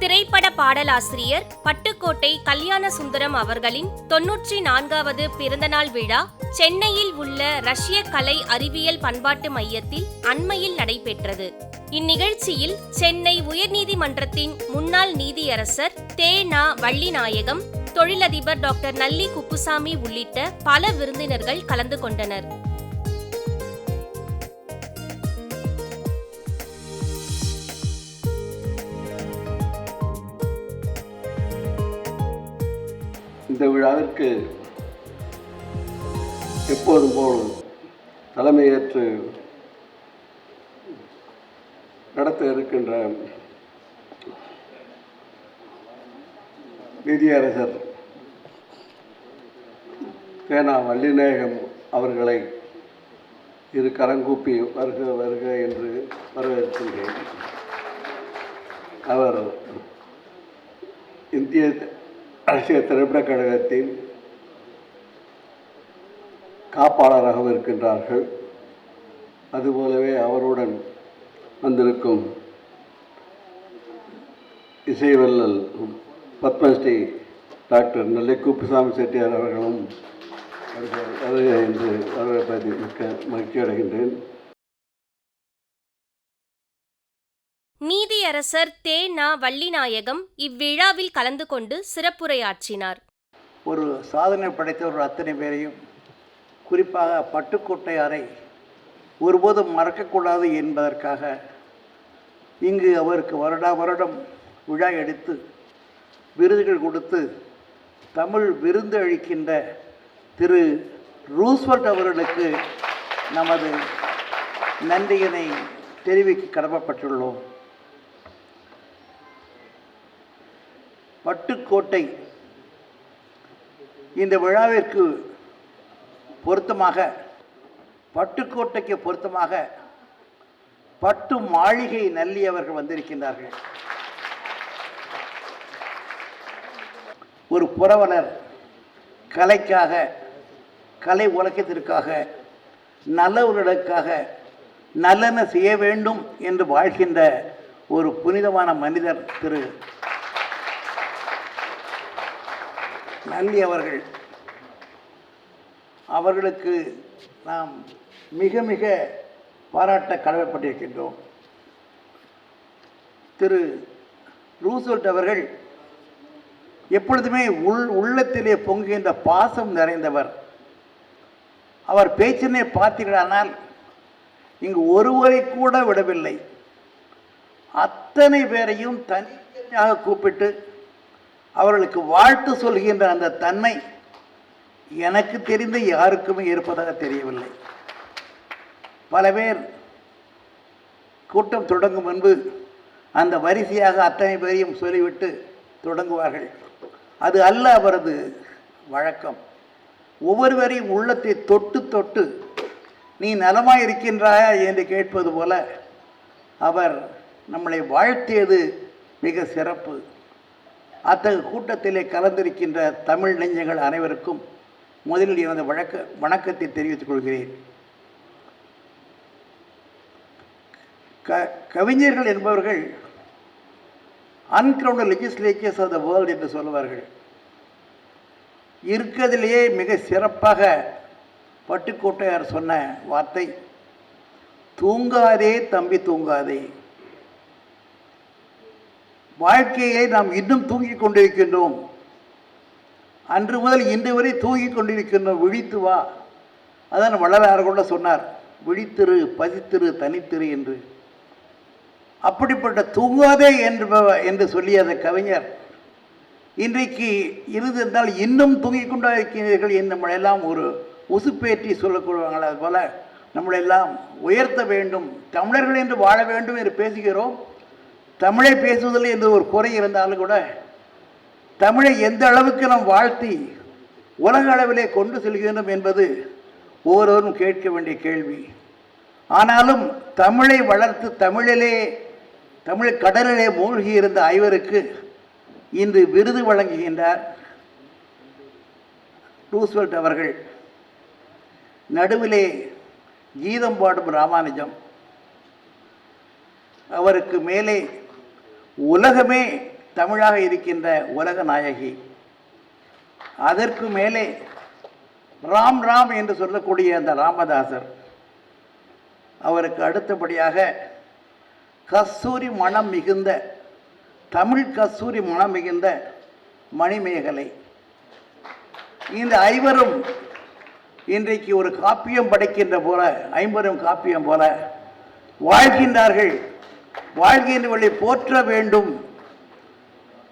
திரைப்பட பாடலாசிரியர் பட்டுக்கோட்டை கல்யாண சுந்தரம் அவர்களின் தொன்னூற்றி நான்காவது பிறந்தநாள் விழா சென்னையில் உள்ள ரஷ்ய கலை அறிவியல் பண்பாட்டு மையத்தில் அண்மையில் நடைபெற்றது. இந்நிகழ்ச்சியில் சென்னை உயர்நீதிமன்றத்தின் முன்னாள் நீதியரசர் தே. நா. வள்ளிநாயகம் தொழிலதிபர் டாக்டர் நல்லி குப்புசாமி உள்ளிட்ட பல விருந்தினர்கள் கலந்து கொண்டனர். இந்த விழாவிற்கு எப்போதும் போல் தலைமையேற்று நடத்த இருக்கின்ற நீதியரசர் தேனா வள்ளிநேகம் அவர்களை இரு கரங்கூப்பி வருக வருக என்று வரவேற்கின்றேன். அவர் இந்திய அரசியல் திரைப்படக் கழகத்தின் காப்பாளராகவும் இருக்கின்றார்கள். அதுபோலவே அவருடன் வந்திருக்கும் இசைவல்லல் பத்மஸ்ரீ டாக்டர் நெல்லை குப்புசாமி செட்டியார் அவர்களும் வருகிறார். வருக என்று வரவேற்பதில் மிக்க மகிழ்ச்சி அடைகின்றேன் நீதியரசர் தே. நா. வள்ளிநாயகம் இவ்விழாவில் கலந்து கொண்டு சிறப்புரையாற்றினார். ஒரு சாதனை படைத்த ஒரு அத்தனை பேரையும் குறிப்பாக பட்டுக்கோட்டையாரை ஒருபோதும் மறக்கக்கூடாது என்பதற்காக இங்கு அவருக்கு வருடா வருடம் விழா எடுத்து விருதுகள் கொடுத்து தமிழ் விருந்து அளிக்கின்ற திரு. ரூஸ்வர்ட் அவர்களுக்கு நமது நன்றியினை தெரிவிக்க கடமைப்பட்டுள்ளோம். பட்டுக்கோட்டை இந்த விழாவிற்கு பொருத்தமாக பட்டுக்கோட்டைக்கு பொருத்தமாக பட்டு மாளிகை நல்லி அவர்கள் வந்திருக்கின்றார்கள். ஒரு புரவலர் கலைக்காக கலை உலகத்திற்காக நல்லவர்களுக்காக நல்லன செய்ய வேண்டும் என்று வாழ்கின்ற ஒரு புனிதமான மனிதர் திரு நல்லி அவர்கள். அவர்களுக்கு நாம் மிக மிக பாராட்ட கடமைப்பட்டிருக்கின்றோம். திரு ரூசோல்ட் அவர்கள் எப்பொழுதுமே உள் உள்ளத்திலே பொங்குகின்ற பாசம் நிறைந்தவர். அவர் பேச்சினை பார்த்தீர்களானால் இங்கு ஒருவரை கூட விடவில்லை. அத்தனை பேரையும் தனித்தனியாக கூப்பிட்டு அவர்களுக்கு வாழ்த்து சொல்கின்ற அந்த தன்மை எனக்கு தெரிந்த யாருக்குமே இருப்பதாக தெரியவில்லை. பல பேர் கூட்டம் தொடங்கும் முன்பு அந்த வரிசையாக அத்தனை பேரையும் சொல்லிவிட்டு தொடங்குவார்கள். அது அல்ல அவரது வழக்கம். ஒவ்வொருவரையும் உள்ளத்தை தொட்டு தொட்டு நீ நலமாய் இருக்கின்றாயா? என்று கேட்பது போல அவர் நம்மளை வாழ்த்தியது மிக சிறப்பு. அத்தகைய கூட்டத்திலே கலந்திருக்கின்ற தமிழ் நெஞ்சங்கள் அனைவருக்கும் முதலில் எனது வழக்க வணக்கத்தை தெரிவித்துக் கொள்கிறேன். க கவிஞர்கள் என்பவர்கள் uncrowned legislators of the world என்று சொல்லுவார்கள். இருக்கிறதிலேயே மிக சிறப்பாக பட்டுக்கோட்டையார் சொன்ன வார்த்தை தூங்காதே தம்பி தூங்காதே. வாழ்க்கையை நாம் இன்னும் தூங்கிக் கொண்டிருக்கின்றோம். அன்று முதல் இன்று வரை தூங்கிக் கொண்டிருக்கின்றோம். விழித்து வா. அதான் வள்ளலார் கூட சொன்னார். விழித்திரு பதித்திரு தனித்திரு என்று. அப்படிப்பட்ட தூங்காதே என்று என்று சொல்லிய அந்த கவிஞர் இன்றைக்கு இருந்திருந்தால் இன்னும் தூங்கிக் கொண்டா இருக்கிறீர்கள் என்று நம்மளெல்லாம் ஒரு உசுப்பேற்றி சொல்லக்கூடுவாங்களே அது போல் நம்மளெல்லாம் உயர்த்த வேண்டும் தமிழர்கள் என்று வாழ வேண்டும் என்று பேசுகிறோம். தமிழை பேசுவதில் எந்த ஒரு குறை இருந்தாலும் கூட தமிழை எந்த அளவுக்கு நாம் வாழ்த்தி உலக அளவிலே கொண்டு செல்கின்றோம் என்பது ஒவ்வொருவரும் கேட்க வேண்டிய கேள்வி. ஆனாலும் தமிழை வளர்த்து தமிழிலே தமிழ் கடலிலே மூழ்கி இருந்த ஐவருக்கு இன்று விருது வழங்குகின்றார் ரூஸ்வெல்ட் அவர்கள். நடுவிலே கீதம் பாடும் ராமானுஜம். அவருக்கு மேலே உலகமே தமிழாக இருக்கின்ற உலக நாயகி. அதற்கு மேலே ராம் ராம் என்று சொல்லக்கூடிய அந்த ராமதாசர் அவருக்கு அடுத்தபடியாக கஸ்தூரி மனம் மிகுந்த தமிழ் கஸ்தூரி மனம் மிகுந்த மணிமேகலை. இந்த ஐவரும் இன்றைக்கு ஒரு காப்பியம் படைக்கின்ற போல ஐம்பரும் காப்பியம் போல வாழ்கின்றார்கள். வாழ்கின்றவர்களை போற்ற வேண்டும்.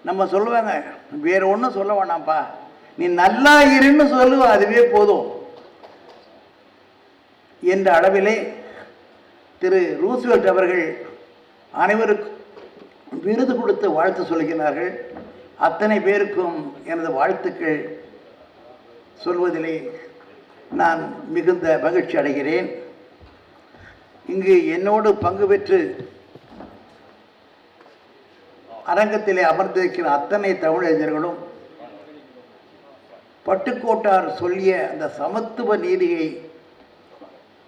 நம்ம சொல்லுவாங்க வேற ஒன்றும் சொல்ல வேணாம்ப்பா. நீ நல்லா இருன்னு சொல்லுவ அதுவே போதும். என்ற அளவிலே திரு ரூஸ்வெல்ட் அவர்கள் அனைவருக்கும் விருது கொடுத்து வாழ்த்து சொல்கிறார்கள். அத்தனை பேருக்கும் எனது வாழ்த்துக்கள் சொல்வதிலே நான் மிகுந்த மகிழ்ச்சி அடைகிறேன். இங்கு என்னோடு பங்கு பெற்று அரங்கத்திலே அமர்ந்திருக்கிற அத்தனை தமிழறிஞர்களும் பட்டுக்கோட்டார் சொல்லிய அந்த சமத்துவ நீதியை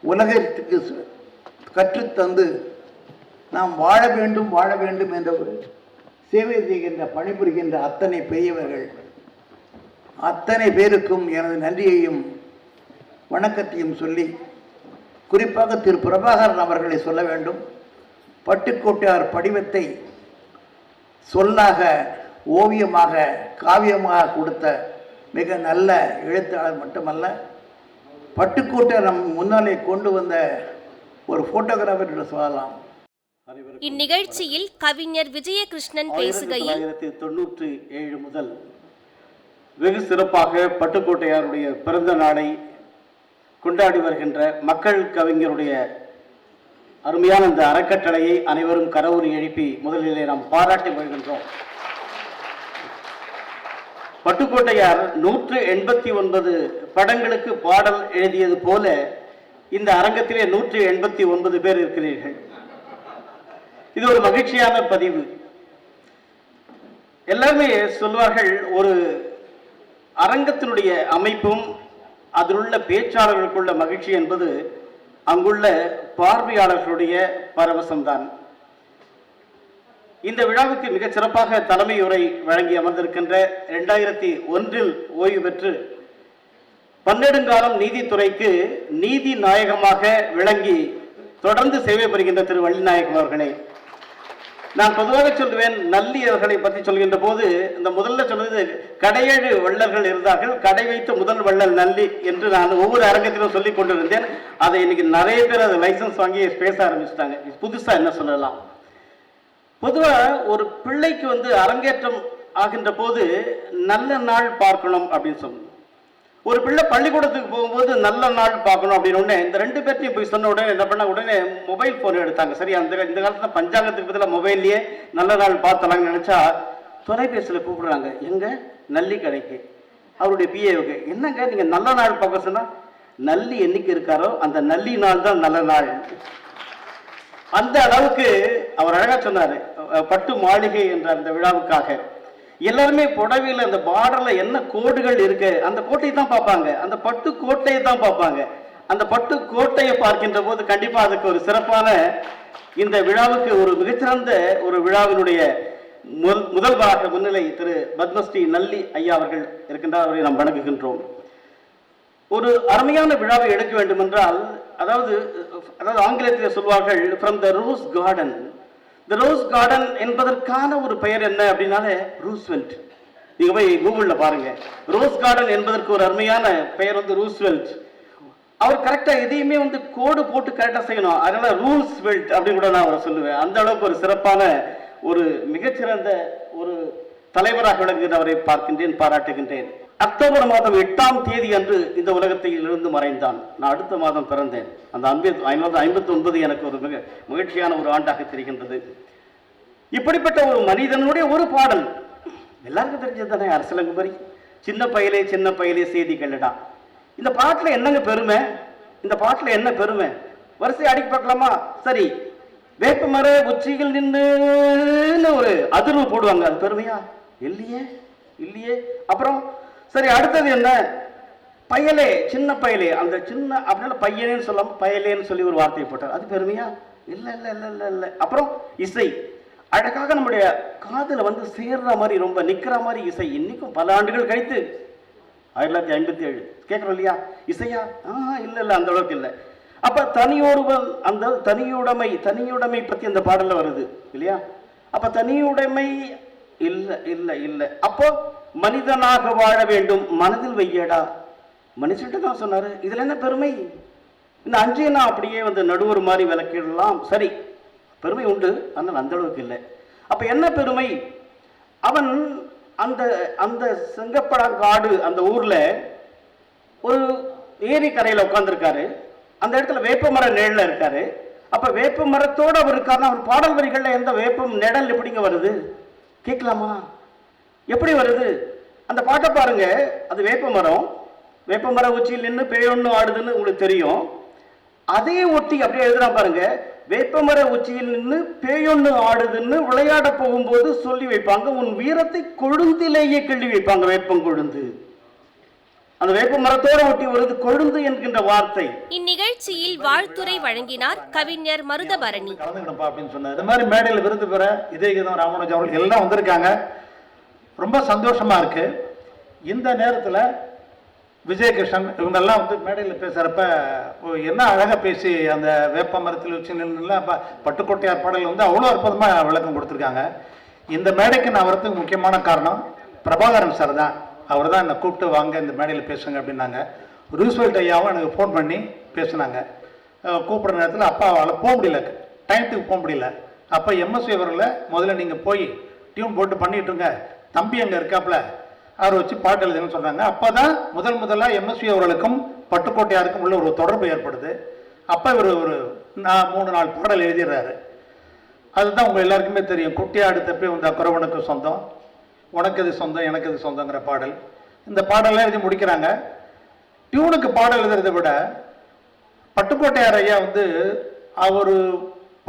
உலகத்துக்கு கற்றுத்தந்து நாம் வாழ வேண்டும் வாழ வேண்டும் என்ற ஒரு சேவை செய்கின்ற பணிபுரிகின்ற அத்தனை பெரியவர்கள் அத்தனை பேருக்கும் எனது நன்றியையும் வணக்கத்தையும் சொல்லி குறிப்பாக திரு. பிரபாகரன் அவர்களை சொல்ல வேண்டும். பட்டுக்கோட்டையார் படிவத்தை சொல்லாக ஓவியமாக காவியமாக கொடுத்த மிக நல்ல எழுத்தாளர் மட்டுமல்ல பட்டுக்கோட்டை நம் முன்னாலே கொண்டு வந்த ஒரு போட்டோகிராஃபர் என்று சொல்லலாம். இந்நிகழ்ச்சியில் கவிஞர் விஜயகிருஷ்ணன் பேசுகையில் தொண்ணூற்றி ஏழு முதல் வெகு சிறப்பாக பட்டுக்கோட்டையாருடைய பிறந்த நாளை கொண்டாடி வருகின்ற மக்கள் கவிஞருடைய அருமையான இந்த அறக்கட்டளையை அனைவரும் கரவுரி எழுப்பி முதலிலே நாம் பாராட்டி வருகின்றோம் பட்டுக்கோட்டையார் நூற்று எண்பத்தி ஒன்பது படங்களுக்கு பாடல் எழுதியது போல இந்த அரங்கத்திலே நூற்று எண்பத்தி ஒன்பது பேர் இருக்கிறீர்கள். இது ஒரு மகிழ்ச்சியான பதிவு. எல்லாருமே சொல்வார்கள் ஒரு அரங்கத்தினுடைய அமைப்பும் அதில் உள்ள பேச்சாளர்களுக்குள்ள மகிழ்ச்சி என்பது அங்குள்ள பார்வையாளர்களுடைய பரவசம்தான். இந்த விழாவுக்கு மிகச் சிறப்பாக தலைமையுரை வழங்கி அமர்ந்திருக்கின்ற இரண்டாயிரத்தி ஒன்றில் ஓய்வு பெற்று பன்னெடுங்காலம் நீதித்துறைக்கு நீதி நாயகமாக விளங்கி தொடர்ந்து சேவை புரிகின்ற திரு வள்ளிநாயகம் அவர்களே நான் பொதுவாக சொல்லுவேன் நல்லி அவர்களை பற்றி சொல்கின்ற போது இந்த முதல்ல சொன்னது கடையேழு வள்ளல்கள் இருந்தார்கள் கடை வைத்த முதல் வள்ளல் நல்லி என்று நான் ஒவ்வொரு அரங்கத்திலும் சொல்லிக் கொண்டிருந்தேன். அதை இன்னைக்கு நிறைய பேர் அதை லைசன்ஸ் வாங்கி பேச ஆரம்பிச்சிட்டாங்க. புதுசாக என்ன சொல்லலாம்? பொதுவாக ஒரு பிள்ளைக்கு வந்து அரங்கேற்றம் ஆகின்ற போது நல்ல நாள் பார்க்கணும் அப்படின்னு சொல்லணும் ஒரு பிள்ளை பள்ளிக்கூடத்துக்கு போகும்போது நல்ல நாள் பார்க்கணும் அப்படின்னு உடனே இந்த ரெண்டு பேர்த்தையும் போய் சொன்ன உடனே என்ன பண்ண உடனே மொபைல் ஃபோன் எடுத்தாங்க. சரி அந்த இந்த காலத்துல பஞ்சாங்கத்துக்கு பதிலாக மொபைல்லையே நல்ல நாள் பார்த்தலாம்னு நினைச்சா தொலைபேசியில் கூப்பிடுறாங்க. எங்க? நல்லி கடைக்கு. அவருடைய பிஏவுக்கு என்னங்க நீங்க நல்ல நாள் பார்க்க சொன்னா நல்லி என்னைக்கு இருக்காரோ அந்த நல்லி நாள் தான் நல்ல நாள். அந்த அளவுக்கு அவர் அழகா சொன்னாரு. பட்டு மாளிகை என்ற அந்த விழாவுக்காக. எல்லாருமே புடவையில் அந்த பார்டரில் என்ன கோடுகள் இருக்கு அந்த கோட்டையை தான் பார்ப்பாங்க. அந்த பட்டு கோட்டையை தான் பார்ப்பாங்க. அந்த பட்டு கோட்டையை பார்க்கின்ற போது கண்டிப்பாக அதுக்கு ஒரு சிறப்பான இந்த விழாவுக்கு ஒரு மிகச்சிறந்த ஒரு விழாவினுடைய முதல் முதல்வராக முன்னிலை திரு பத்மஸ்ரீ நல்லி ஐயா அவர்கள் இருக்கின்றார் அவரை நாம் வணங்குகின்றோம். ஒரு அருமையான விழாவை எடுக்க வேண்டும் என்றால் அதாவது அதாவது ஆங்கிலத்தில் சொல்வார்கள் from the rose garden the rose garden என்பதற்கான ஒரு பெயர் என்ன அப்படின்னாலே ரூஸ்வெல்ட் நீங்க போய் கூகுள்ல பாருங்க. ரோஸ் கார்டன் என்பதற்கு ஒரு அருமையான பெயர் வந்து ரூஸ்வெல்ட் அவர் கரெக்டா எதையுமே வந்து கோடு போட்டு கரெக்டா செய்யணும். அதனால ரூல்ஸ் வெல்ட் அப்படின்னு கூட நான் அவரை சொல்லுவேன். அந்த அளவுக்கு ஒரு சிறப்பான ஒரு மிகச்சிறந்த ஒரு தலைவராக விளங்குகிறவரை பார்க்கின்றேன் பாராட்டுகின்றேன். அக்டோபர் மாதம் எட்டாம் தேதி அன்று இந்த உலகத்தில் இருந்து மறைந்தான். நான் அடுத்த மாதம் பிறந்தேன். அந்த அன்பு ஐநூறு ஐம்பத்தி ஒன்பது எனக்கு ஒரு மிக மகிழ்ச்சியான ஒரு ஆண்டாக தெரிகின்றது. இப்படிப்பட்ட ஒரு மனிதனுடைய ஒரு பாடல். எல்லாருக்கும் தெரிஞ்சது தானே அரசலங்குமரி சின்ன பயலே சின்ன பயலே செய்தி கேளுடா. இந்த பாட்டில் என்னங்க பெருமை? இந்த பாட்டில் என்ன பெருமை? வரிசை அடிக்க பார்க்கலாமா? சரி. வேப்ப மர உச்சிகள் நின்று ஒரு அதிர்வு போடுவாங்க. அது பெருமையா? இல்லையே இல்லையே. அப்புறம் சரி அடுத்தது என்ன? பயலே சின்ன பயலே. அந்த சின்ன அப்படின்னா பையனேன்னு சொல்லாம பயலேன்னு சொல்லி ஒரு வார்த்தையை போட்டார். அது பெருமையா? இல்லை இல்லை இல்லை இல்லை இல்லை. அப்புறம் இசை. அழகாக நம்முடைய காதில் வந்து சேர்ற மாதிரி ரொம்ப நிற்கிற மாதிரி இசை. இன்னைக்கும் பல ஆண்டுகள் கழித்து. ஆயிரத்தி தொள்ளாயிரத்தி ஐம்பத்தி ஏழு கேட்குறோம் இல்லையா? இசையா? ஆ இல்லை இல்லை அந்த அளவுக்கு இல்லை. அப்போ தனியொருவன் அந்த தனியுடைமை தனியுடைமை பற்றி அந்த பாடலில் வருது இல்லையா? அப்போ தனியுடைமை இல்லை இல்லை இல்லை. அப்போ மனிதனாக வாழ வேண்டும். மனதில் வையடா. மனுஷன்ட்டு தான் சொன்னார். இதில் என்ன பெருமை? இந்த அஞ்சையை நான் அப்படியே வந்து நடுவர் மாதிரி விளக்கிடலாம். சரி பெருமை உண்டு. ஆனால் அந்த அளவுக்கு இல்லை. அப்போ என்ன பெருமை? அவன் அந்த அந்த செங்கப்படாங்காடு அந்த ஊரில் ஒரு ஏரி கரையில் உட்காந்துருக்காரு அந்த இடத்துல வேப்ப மர நிழலில் இருக்காரு. அப்போ வேப்ப மரத்தோடு அவர் இருக்காருன்னா அவர் பாடல் வரிகளில் எந்த வேப்பம் நிழல் எப்படிங்க வருது? கேட்கலாமா? எப்படி வருது? அந்த பாட்டை பாருங்க. அது வேப்ப மரம். வேப்ப மர உச்சியில் நின்று பேயொன்னு ஆடுதுன்னு உங்களுக்கு தெரியும். அதே ஒட்டி அப்படியே எழுதுறான் பாருங்க. வேப்பமர உச்சியில் நின்று பேயொன்னு ஆடுதுன்னு விளையாட போகும்போது சொல்லி வைப்பாங்க. உன் வீரத்தை கொழுந்திலேயே கிள்ளி வைப்பாங்க வேப்பம் கொழுந்து. அந்த வேப்ப மரத்தோட ஒட்டி வருது கொழுந்து என்கின்ற வார்த்தை. இந்நிகழ்ச்சியில் வாழ்த்துரை வழங்கினார் கவிஞர் மருதபரணி. கலந்துக்கணும்ப்பா அப்படின்னு சொன்னார். இது மாதிரி மேடையில் விருது பெற இதயகீதம் ராமானுஜம் அவர்கள் எல்லாம் வந்திருக்காங்க. ரொம்ப சந்தோஷமாக இருக்குது இந்த நேரத்தில் விஜயகிருஷ்ணன் இவங்கெல்லாம் வந்து மேடையில் பேசுகிறப்ப என்ன அழகாக பேசி அந்த வேப்ப மரத்தில் வச்சு நின்றுலாம் ப பட்டுக்கோட்டையார் பாடல் வந்து அவ்வளோ அற்புதமாக விளக்கம் கொடுத்துருக்காங்க. இந்த மேடைக்கு நான் வரத்துக்கு முக்கியமான காரணம் பிரபாகரன் சார் தான். அவர் தான் என்னை கூப்பிட்டு வாங்க இந்த மேடையில் பேசுங்க அப்படின்னாங்க. ரூஸ்வெல்ட் ஐயாவும் எனக்கு ஃபோன் பண்ணி பேசுனாங்க. கூப்பிட்ற நேரத்தில் அப்பாவால் போக முடியல. டைத்துக்கு போக முடியல. அப்போ எம்எஸ்வி அவர்களை முதல்ல நீங்கள் போய் டியூன் போட்டு பண்ணிட்டுருங்க தம்பி அங்கே இருக்காப்புல அவர் வச்சு பாட்டு எழுதுன்னு சொன்னாங்க அப்போ தான் முதல் முதலாக எம்எஸ்வி அவர்களுக்கும் பட்டுக்கோட்டையாருக்கும் உள்ள ஒரு தொடர்பு ஏற்படுது. அப்போ இவர் ஒரு நான் மூணு நாள் பாடல் எழுதிடுறாரு. அதுதான் உங்கள் எல்லாருக்குமே தெரியும். குட்டியாடு தப்பி வந்த குறவனுக்கு சொந்தம் உனக்கு இது சொந்தம் எனக்கு இது சொந்தங்கிற பாடல். இந்த பாடலாம் எழுதி முடிக்கிறாங்க. டியூனுக்கு பாடல் எழுதுறதை விட பட்டுக்கோட்டையார் ஐயா வந்து அவர்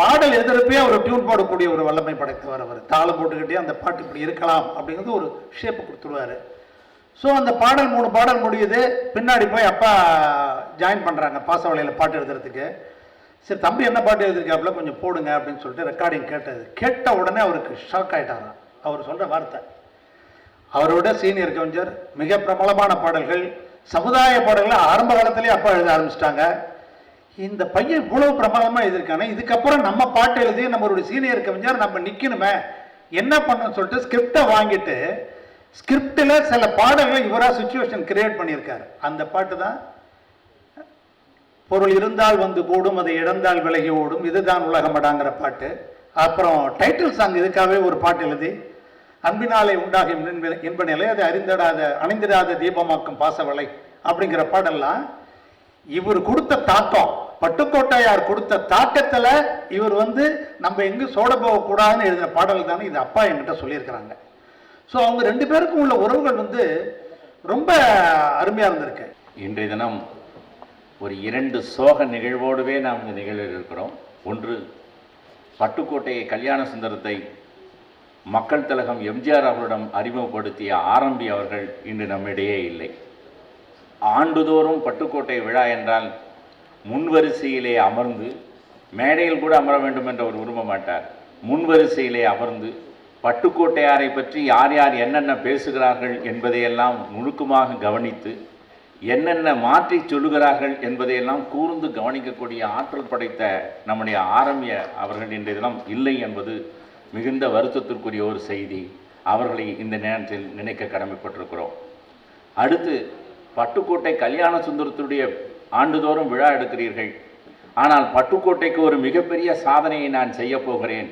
பாடல் எதிர்ப்பே அவர் டியூன் போடக்கூடிய ஒரு வல்லமை படைத்தவர் அவர். தாளம் போட்டுக்கிட்டே அந்த பாட்டு இப்படி இருக்கலாம் அப்படிங்கிறது ஒரு ஷேப்பு கொடுத்துருவாரு. ஸோ அந்த பாடல் மூணு பாடல் முடியுது. பின்னாடி போய் அப்பா ஜாயின் பண்ணுறாங்க பாசவளையில் பாட்டு எழுதுறதுக்கு. சரி தம்பி என்ன பாட்டு எழுதிருக்காப்புல? கொஞ்சம் போடுங்க அப்படின்னு சொல்லிட்டு ரெக்கார்டிங் கேட்டது. கேட்ட உடனே அவருக்கு ஷாக் ஆகிட்டாராம் அவர் சொல்கிற வார்த்தை. அவரோட சீனியர் கவிஞர் மிக பிரபலமான பாடல்கள் சமுதாய பாடல்களை ஆரம்ப காலத்திலேயே அப்பா எழுத ஆரம்பிச்சிட்டாங்க. இந்த பையன் இவ்வளவு பிரமாதமாக எழுதியிருக்கானே இதுக்கப்புறம் நம்ம பாட்டு எழுதி நம்மளுடைய சீனியர் கவிஞர் நம்ம நிற்கணுமே என்ன பண்ணணும்னு சொல்லிட்டு ஸ்கிரிப்டை வாங்கிட்டு ஸ்கிரிப்டில் சில பாடல்களை இவராக சுச்சுவேஷன் கிரியேட் பண்ணியிருக்காரு. அந்த பாட்டு தான் பொருள் இருந்தால் வந்து கூடும் அதை இழந்தால் விலகி ஓடும் இதுதான் உலகமடாங்கிற பாட்டு. அப்புறம் டைட்டில் சாங் இதுக்காகவே ஒரு பாட்டு எழுதி அன்பினாலே உண்டாகும் இன்ப- நிலை அதை அறிந்திடாத அணிந்திடாத தீபமாக்கும் பாசவலை அப்படிங்கிற பாடெல்லாம் இவர் கொடுத்த தாக்கம் பட்டுக்கோட்டையார் கொடுத்த தாக்கத்தில் இவர் வந்து நம்ம எங்கும் சோட போகக்கூடாதுன்னு எழுதின பாடல் தானே இது அப்பா என்கிட்ட சொல்லியிருக்கிறாங்க. ஸோ அவங்க ரெண்டு பேருக்கும் உள்ள உறவுகள் வந்து ரொம்ப அருமையாக இருந்திருக்கு. இன்றைய தினம் ஒரு இரண்டு சோக நிகழ்வோடுவே நாம் இந்த நிகழ்வில் இருக்கிறோம். ஒன்று பட்டுக்கோட்டையை கல்யாண சுந்தரத்தை மக்கள் திலகம் எம்ஜிஆர் அவர்களிடம் அறிமுகப்படுத்திய ஆரம்பி அவர்கள் இன்று நம்மிடையே இல்லை. ஆண்டுதோறும் பட்டுக்கோட்டை விழா என்றால் முன்வரிசையிலே அமர்ந்து மேடையில் கூட அமர வேண்டும் என்று அவர் விரும்ப மாட்டார். முன்வரிசையிலே அமர்ந்து பட்டுக்கோட்டையாரை பற்றி யார் யார் என்னென்ன பேசுகிறார்கள் என்பதையெல்லாம் நுணுக்கமாக கவனித்து என்னென்ன மாற்றி சொல்லுகிறார்கள் என்பதையெல்லாம் கூர்ந்து கவனிக்கக்கூடிய ஆற்றல் படைத்த நம்முடைய ஆரம்பிய அவர்கள் இன்றைய தினம் இல்லை என்பது மிகுந்த வருத்தத்திற்குரிய ஒரு செய்தி. அவர்களை இந்த நேரத்தில் நினைக்க கடமைப்பட்டிருக்கிறோம். அடுத்து பட்டுக்கோட்டை கல்யாண சுந்தரத்துடைய ஆண்டுதோறும் விழா எடுக்கிறீர்கள். ஆனால் பட்டுக்கோட்டைக்கு ஒரு மிகப்பெரிய சாதனையை நான் செய்ய போகிறேன்.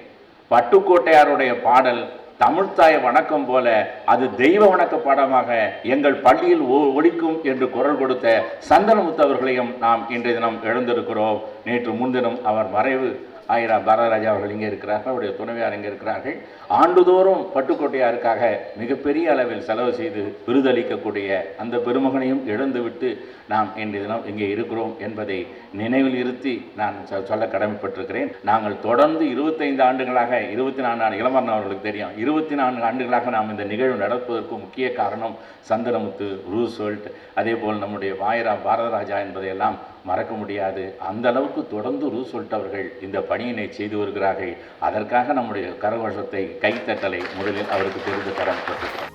பட்டுக்கோட்டையாருடைய பாடல் தமிழ்த்தாய வணக்கம் போல அது தெய்வ வணக்க பாடமாக எங்கள் பள்ளியில் ஒழிக்கும் என்று குரல் கொடுத்த சந்தனமுத்து அவர்களையும் நாம் இன்றைய தினம் எழுந்திருக்கிறோம். நேற்று முன்தினம் அவர் மறைவு ஆயிரா பாரதராஜா அவர்கள் இங்கே இருக்கிறார்கள் அவருடைய துணைவியார் இங்கே இருக்கிறார்கள். ஆண்டுதோறும் பட்டுக்கோட்டையாருக்காக மிகப்பெரிய அளவில் செலவு செய்து விருதளிக்கக்கூடிய அந்த பெருமகனையும் இழந்துவிட்டு நாம் இன்றைய தினம் இங்கே இருக்கிறோம் என்பதை நினைவில் இருத்தி நான் சொ- சொல்ல கடமைப்பட்டிருக்கிறேன். நாங்கள் தொடர்ந்து இருபத்தைந்து ஆண்டுகளாக இருபத்தி நான்கு ஆண்டு இளமரன் அவர்களுக்கு தெரியும். இருபத்தி நான்கு ஆண்டுகளாக நாம் இந்த நிகழ்வு நடப்பதற்கு முக்கிய காரணம் சந்திரமுத்து ரூசோல்ட் அதே போல் நம்முடைய வாயரா பாரதராஜா என்பதையெல்லாம் மறக்க முடியாது. அந்த அளவுக்கு தொடர்ந்து ரூசோல்ட் அவர்கள் இந்த பணி பணியினை செய்து வருகிறார்கள். அதற்காக நம்முடைய கரகோஷத்தை கைத்தட்டலை முதலில் அவருக்கு தெரிந்து கடமைப்பட்டிருக்கிறோம்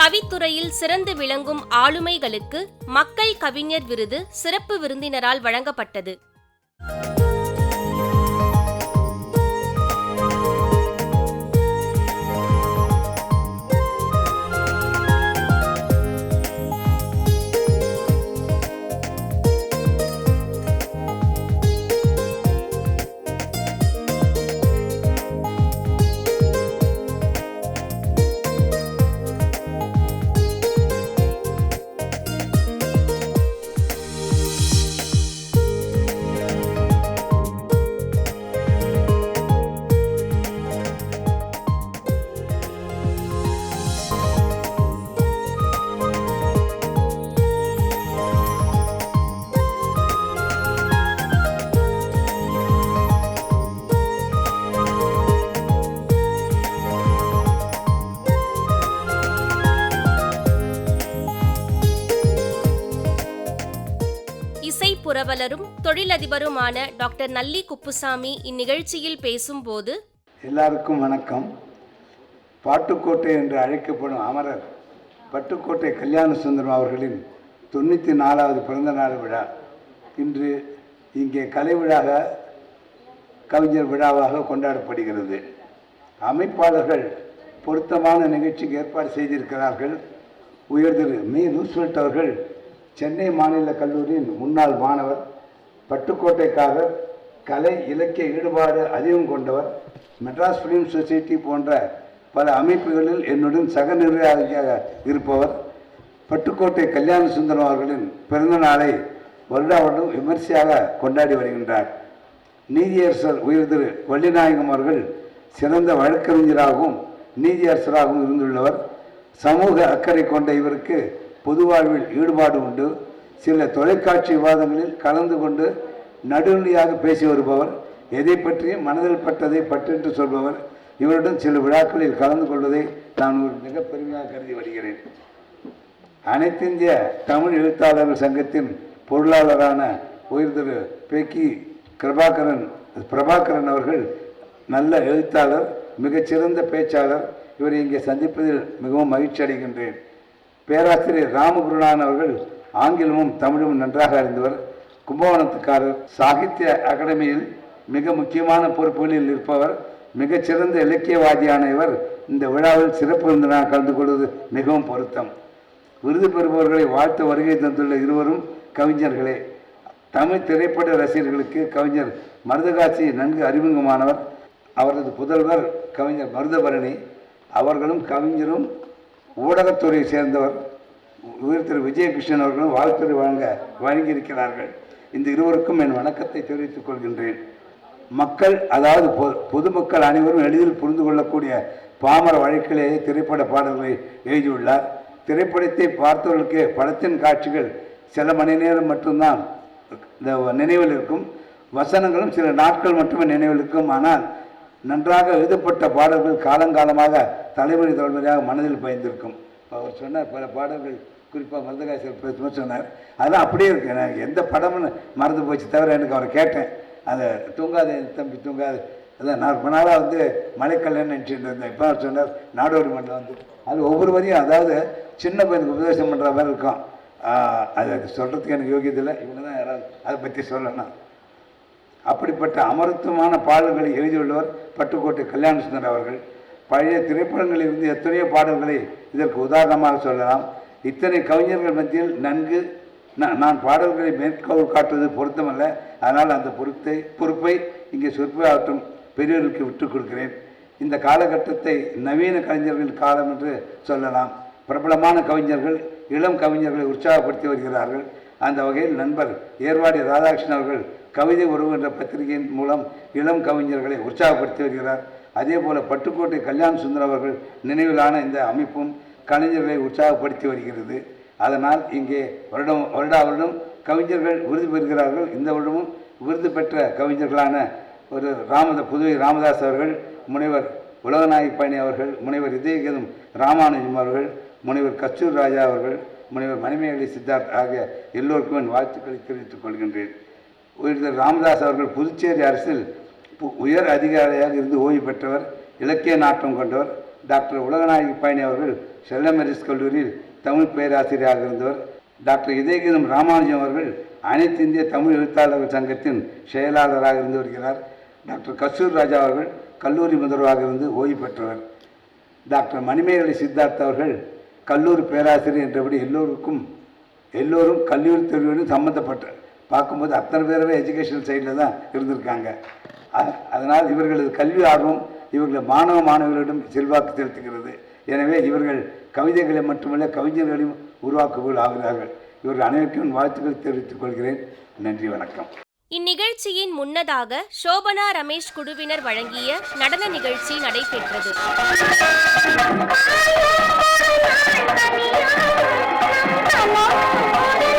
கவித்துறையில் சிறந்து விளங்கும் ஆளுமைகளுக்கு மக்கள் கவிஞர் விருது சிறப்பு விருந்தினரால் வழங்கப்பட்டது. தொழிலதிபருமான டாக்டர் நல்லி குப்புசாமி இந்நிகழ்ச்சியில் பேசும்போது எல்லாருக்கும் வணக்கம். பாட்டுக்கோட்டை என்று அழைக்கப்படும் அமரர் பட்டுக்கோட்டை கல்யாண சுந்தரம் அவர்களின் தொண்ணூற்றி நாலாவது பிறந்த நாள் விழா. இன்று இங்கே கலை விழாக கவிஞர் விழாவாக கொண்டாடப்படுகிறது. அமைப்பாளர்கள் பொருத்தமான நிகழ்ச்சிக்கு ஏற்பாடு செய்திருக்கிறார்கள். உயர்திரு மீ ரூஸ்வெல்ட் அவர்கள் சென்னை மாநில கல்லூரியின் முன்னாள் மாணவர் பட்டுக்கோட்டைக்காக கலை இலக்கிய ஈடுபாடு அதிகம் கொண்டவர். மெட்ராஸ் ஃபிலிம் சொசைட்டி போன்ற பல அமைப்புகளில் என்னுடன் சக நிர்வாகியாக இருப்பவர். பட்டுக்கோட்டை கல்யாண சுந்தரம் அவர்களின் பிறந்த நாளை வருடா வருடம் விமர்சையாக கொண்டாடி வருகின்றார். நீதியரசர் உயர் திரு வள்ளிநாயகம் அவர்கள் சிறந்த வழக்கறிஞராகவும் நீதியரசராகவும் இருந்துள்ளவர். சமூக அக்கறை கொண்ட இவருக்கு பொது வாழ்வில் ஈடுபாடு உண்டு. சில தொலைக்காட்சி விவாதங்களில் கலந்து கொண்டு நடுநிலையாக பேசி வருபவர் எதை பற்றியும் மனதில் பட்டதை பற்றென்று சொல்பவர் இவருடன் சில விழாக்களில் கலந்து கொள்வதை நான் ஒரு மிக பெருமையாக கருதி வருகிறேன். அனைத்திந்திய தமிழ் எழுத்தாளர்கள் சங்கத்தின் பொருளாளரான உயர் திரு பேக்கி கிருபாகரன் பிரபாகரன் அவர்கள் நல்ல எழுத்தாளர் மிகச்சிறந்த பேச்சாளர். இவரை இங்கே சந்திப்பதில் மிகவும் மகிழ்ச்சி அடைகின்றேன். பேராசிரியர் ராமகுருநாதன் அவர்கள் ஆங்கிலமும் தமிழும் நன்றாக அறிந்தவர். கும்பகோணத்துக்காரர் சாகித்ய அகாடமியில் மிக முக்கியமான பொறுப்புகளில் இருப்பவர். மிகச்சிறந்த இலக்கியவாதியான இவர். இந்த விழாவில் சிறப்பு விருந்தினராக கலந்து கொள்வது மிகவும் பொருத்தம். விருது பெறுபவர்களை வாழ்த்து வருகை தந்துள்ள இருவரும் கவிஞர்களே. தமிழ் திரைப்பட ரசிகர்களுக்கு கவிஞர் மருதகாட்சி நன்கு அறிமுகமானவர். அவரது புதல்வர் கவிஞர் மருதபரணி. அவர்களும் கவிஞரும் ஊடகத்துறையை சேர்ந்தவர். உயர் திரு விஜயகிருஷ்ணன் அவர்களும் வாழ்த்துறை வழங்க வழங்கியிருக்கிறார்கள். இந்த இருவருக்கும் என் வணக்கத்தை தெரிவித்துக் கொள்கின்றேன். மக்கள் அதாவது பொ- பொதுமக்கள் அனைவரும் எளிதில் புரிந்து கொள்ளக்கூடிய பாமர வழக்கிலேயே திரைப்பட பாடல்களை எழுதியுள்ளார். திரைப்படத்தை பார்த்தவர்களுக்கு படத்தின் காட்சிகள் சில மணி நேரம் மட்டும்தான் இந்த நினைவில் இருக்கும். வசனங்களும் சில நாட்கள் மட்டுமே நினைவில் இருக்கும். ஆனால் நன்றாக எழுதப்பட்ட பாடல்கள் காலங்காலமாக தலைமுறை தலைமுறையாக மனதில் பயந்திருக்கும். அவர் சொன்னார் பல பாடல்கள் குறிப்பாக மருதகாசர் பேசும்போது சொன்னார். அதெல்லாம் அப்படியே இருக்கு. எனக்கு எந்த படம்னு மறந்து போச்சு தவிர எனக்கு அவரை கேட்டேன். அந்த தூங்காத என் தம்பி தூங்காது. அதான் நான் ரொம்ப நாளாக வந்து மலைக்கல்யாணம் நினச்சிட்டு இருந்தேன். இப்போ அவர் சொன்னார் நாடோடி மண்டலம் வந்து. அது ஒவ்வொரு வரையும் அதாவது சின்ன பையனுக்கு உபதேசம் பண்ணுற மாதிரி இருக்கும். ஆஹ் அது சொல்கிறதுக்கு எனக்கு யோகியதை இல்லை. இவங்க தான் யாராவது அதை பற்றி சொல்லணும். அப்படிப்பட்ட அமரத்துவமான பாடல்களை எழுதியுள்ளவர் பட்டுக்கோட்டை கல்யாண சுந்தர் அவர்கள். பழைய திரைப்படங்களில் இருந்து எத்தனையோ பாடல்களை இதற்கு உதாரணமாக சொல்லலாம். இத்தனை கவிஞர்கள் மத்தியில் நன்கு நான் நான் பாடல்களை மேற்கோள் காட்டுவது பொருத்தமல்ல. அதனால் அந்த பொருத்தை பொறுப்பை இங்கே சொற்பாற்றும் பெரியவர்களுக்கு விட்டுக் கொடுக்கிறேன். இந்த காலகட்டத்தை நவீன கலைஞர்கள் காலம் என்று சொல்லலாம். பிரபலமான கவிஞர்கள் இளம் கவிஞர்களை உற்சாகப்படுத்தி வருகிறார்கள். அந்த வகையில் நண்பர் ஏர்வாடி ராதாகிருஷ்ணன் அவர்கள் கவிதை உறவு என்ற பத்திரிகையின் மூலம் இளம் கவிஞர்களை உற்சாகப்படுத்தி வருகிறார். அதே போல் பட்டுக்கோட்டை கல்யாண சுந்தர் அவர்கள் நினைவிலான இந்த அமைப்பும் கலைஞர்களை உற்சாகப்படுத்தி வருகிறது. அதனால் இங்கே வருடம் வருடா வருடம் கவிஞர்கள் விருது பெறுகிறார்கள். இந்த வருடமும் விருது பெற்ற கவிஞர்களான ஒரு ராமத புதுவை ராமதாஸ் அவர்கள் முனைவர் உலகநாயகி பழனி அவர்கள் முனைவர் இதயகேதம் ராமானுஜம் அவர்கள் முனைவர் கச்சூர் ராஜா அவர்கள் முனைவர் மணிமேகலை சித்தார்த் ஆகிய எல்லோருக்கும் என் வாழ்த்துக்களை தெரிவித்துக் கொள்கின்றேன். ராமதாஸ் அவர்கள் புதுச்சேரி அரசில் உயர் அதிகாரியாக இருந்து ஓய்வு பெற்றவர் இலக்கிய நாட்டம் கொண்டவர் டாக்டர் உலகநாயகி பயணி அவர்கள் செல்லமெரிஸ் கல்லூரியில் தமிழ் பேராசிரியராக இருந்தவர் டாக்டர் இதயகிரம் ராமானுஜம் அவர்கள் அனைத்து இந்திய தமிழ் எழுத்தாளர்கள் சங்கத்தின் செயலாளராக இருந்து வருகிறார். டாக்டர் கஸ்தூர் ராஜா அவர்கள் கல்லூரி முதல்வராக இருந்து ஓய்வு பெற்றவர். டாக்டர் மணிமேகலை சித்தார்த் அவர்கள் கல்லூரி பேராசிரியர் என்றபடி எல்லோருக்கும் எல்லோரும் கல்லூரி தொழிலும் சம்மந்தப்பட்ட பார்க்கும்போது அத்தனை பேருமே எஜுகேஷன் சைடில் தான் இருந்திருக்காங்க. அதனால் இவர்களது கல்வி ஆர்வம் இவர்கள் மாணவ மாணவர்களிடம் செல்வாக்கு செலுத்துகிறது. எனவே இவர்கள் கவிதைகளை மட்டுமல்ல கவிஞர்களையும் உருவாக்குபவர்கள் ஆகிறார்கள். இவர்கள் அனைவருக்கும் வாழ்த்துக்களை தெரிவித்துக் கொள்கிறேன். நன்றி வணக்கம். இந்நிகழ்ச்சியின் முன்னதாக சோபனா ரமேஷ் குழுவினர் வழங்கிய நடன நிகழ்ச்சி நடைபெற்றது. Thank